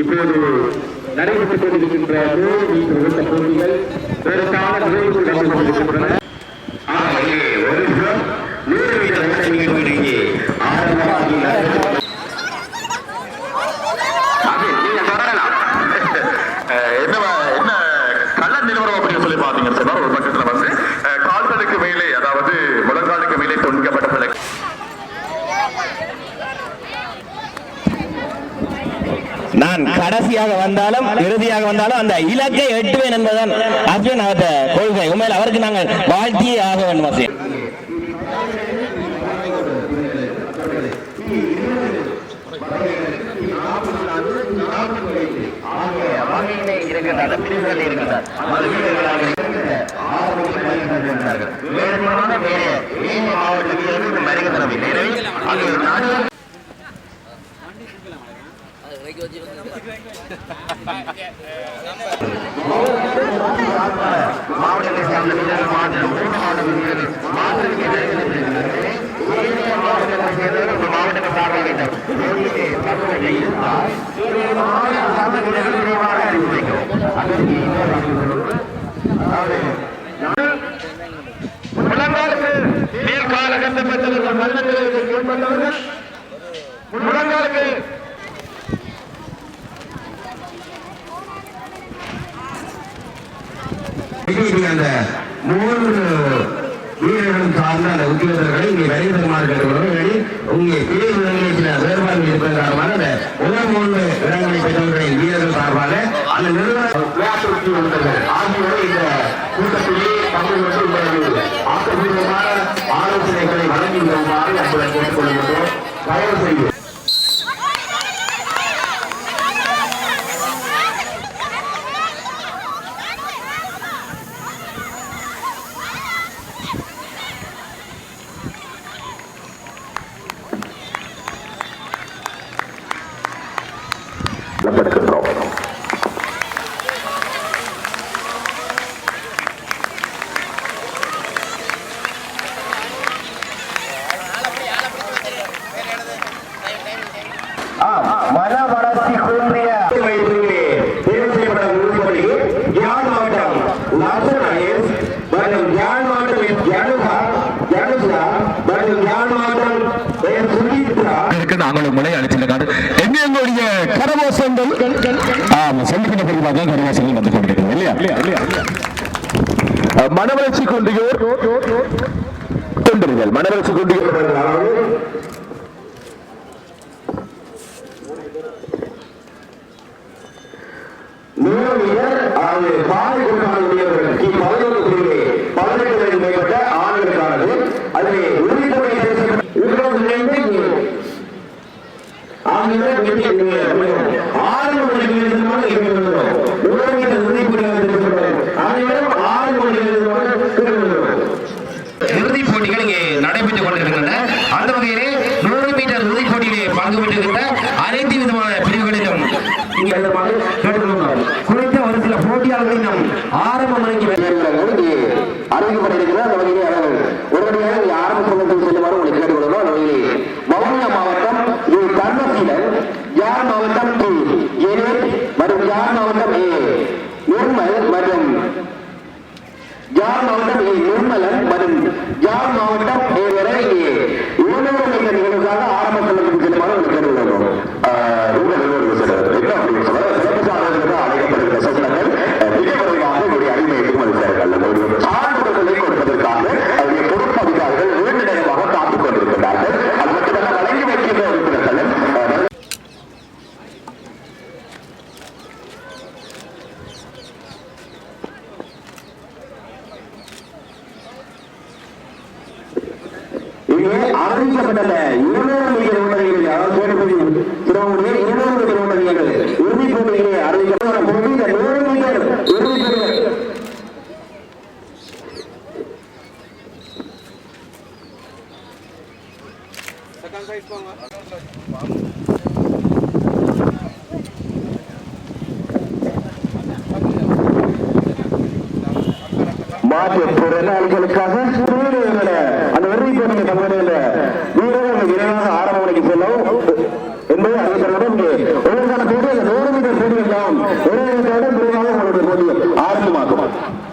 இப்போது நடைபெற்றுக் கொண்டிருக்கின்ற நூறு மீட்டர் உள்ள போட்டிகள் இதற்கான நிறைவு நடைபெற்றுக் கொண்டிருக்கின்றன. நூறு மீட்டர் போட்டியை ஆரம்பமாகி என்ன என்ன கள்ள நிலவரம் அப்படின்னு சொல்லி பாத்தீங்க சார் நான் கடைசியாக வந்தாலும் இறுதியாக வந்தாலும் அந்த இலக்கை எட்டுவேன் என்பதுதான் அர்ஜுன் அவர்கிட்ட கொள்கை. உண்மையில் அவருக்கு நாங்கள் வாழ்த்தியே ஆக வேண்டும் அசே முழங்காலுக்கு நீர்கால கட்டப்பட்டவர்கள் மரணத்திலிருந்து கீழ்பட்டவர்கள் முழங்காலுக்கு அந்த மூன்று வீரர்களும் சார்ந்த அந்த உத்தியோகர்களை இங்கே வருகை தருமாறு கேட்டுக்கொள்கிறோம். உங்கே பிரிவுகளில் சில வேறுபாடுகள் இருப்பதன் காரணமாக அந்த முதல் மூன்று இடங்களை பெற்றவர்களின் வீரர்கள் சார்பாக அந்த நிறுவன விளையாட்டு உத்தியோகர்கள் ஆகியோரை இந்த கூட்டத்திலே பங்கு கொண்டு உங்களது ஆக்கப்பூர்வமான ஆலோசனைகளை வழங்கி வருமாறு அன்புடன் கேட்டுக்கொள்கிறோம் தயவு செய்து நலப்படுகின்றோம் மன வளர்ச்சி குன்றிய கரவாசங்கள் ஆமா சொல்லிக்கிட்ட பிறகு கரவாசங்கள் வந்து கொண்டிருக்கிறது இல்லையா? மனவளர்ச்சி கொண்டியோர் தொண்டர்கள் மனவளர்ச்சி கொண்டியோர். பாதை பதினொன்று பதினெட்டு இங்கே எழுதுமாறு கேட்டுக்கொள்கிறோம். குறித்த ஒரு சில போட்டியாளர்களை நாம் ஆரம்ப மணிக்கு அறிவிக்கப்பட்டிருக்கிறார் அந்த அவர்கள் உடனடியாக ஆரம்ப சங்கத்தில் செல்லுமாறு உங்களை அந்த வவுனியா மாவட்டம் ஏ தர்மசீலன் மாவட்டம் டி மற்றும் மாவட்டம் ஏ நிர்மல் மற்றும் யாழ் மாவட்டம் ஏ நிர்மலன் மற்றும் மாவட்டம் ஏ வரை இங்கே நிகழ்வுக்காக ஆரம்ப இங்கே அறிவிக்கப்பட்ட இருநூறு மீட்டர் ஓட்டங்கள் அதாவது சேனப்பதி இருநூறு மீட்டர் ஓட்டங்கள் போட்டியிலே அறிவிக்கப்பட்ட இந்த நூறு மீட்டர் மாற்றுத்திறனாளிகளுக்காக அந்த இறுதிப் போட்டியில் பங்கேற்ற হবে